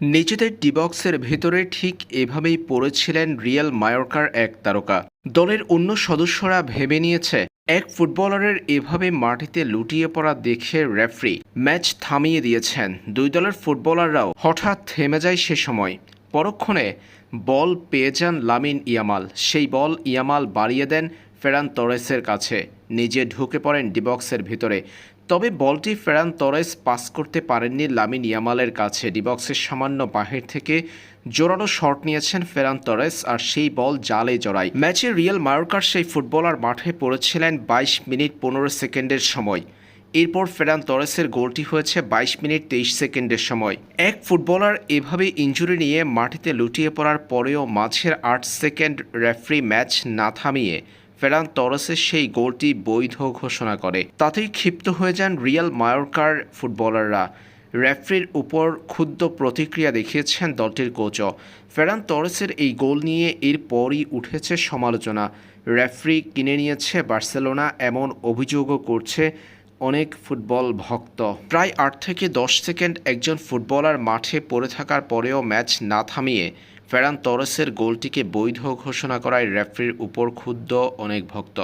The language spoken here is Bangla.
নিজেদের ডিবক্সের ভেতরে ঠিক এভাবেই পড়েছিলেন রিয়াল মায়োর্কার এক তারকা। দলের অন্য সদস্যরা ভেবে নিয়েছে, এক ফুটবলারের এভাবে মাটিতে লুটিয়ে পড়া দেখে রেফারি ম্যাচ থামিয়ে দিয়েছেন। দুই দলের ফুটবলাররাও হঠাৎ থেমে যায় সে সময়। পরক্ষণে বল পেয়ে যান লামিন ইয়ামাল। সেই বল ইয়ামাল বাড়িয়ে দেন ফেরান তরেসের কাছে। নিজে ঢুকে পড়েন ডিবক্সের ভিতরে। তবে বলটি ফেরান তরেস পাস করতে পারেননি লামিন ইয়ামালের কাছে। ডিবক্সের সামান্য বাহির থেকে জোরালো শট নিয়েছেন ফেরান তরেস আর সেই বল জালে জড়ায়। ম্যাচে রিয়াল মায়োর্কার সেই ফুটবলার মাঠে পড়েছিলেন বাইশ মিনিট পনেরো সেকেন্ডের সময়। এরপর ফেরান তরেসের গোলটি হয়েছে বাইশ মিনিট তেইশ সেকেন্ডের সময়। এক ফুটবলার এভাবে ইঞ্জুরি নিয়ে মাটিতে লুটিয়ে পড়ার পরেও মাঝের আট সেকেন্ড রেফারি ম্যাচ না থামিয়ে ফেরান তরসের সেই গোলটি বৈধ ঘোষণা করে। তাতেই ক্ষিপ্ত হয়ে যান রিয়াল মায়োর্কার ফুটবলাররা। রেফারির উপর ক্ষুদ্র প্রতিক্রিয়া দেখিয়েছেন দলটির কোচও। ফেরান তরেসের এই গোল নিয়ে এরপরই উঠেছে সমালোচনা। রেফারি কিনে নিয়েছে বার্সেলোনা, এমন অভিযোগও করছে অনেক ফুটবল ভক্ত। প্রায় আট থেকে দশ সেকেন্ড একজন ফুটবলার মাঠে পড়ে থাকার পরেও ম্যাচ না থামিয়ে ফেরান তরসের গোলটিকে বৈধ ঘোষণা করায় রেফারির উপর ক্ষুব্ধ অনেক ভক্ত।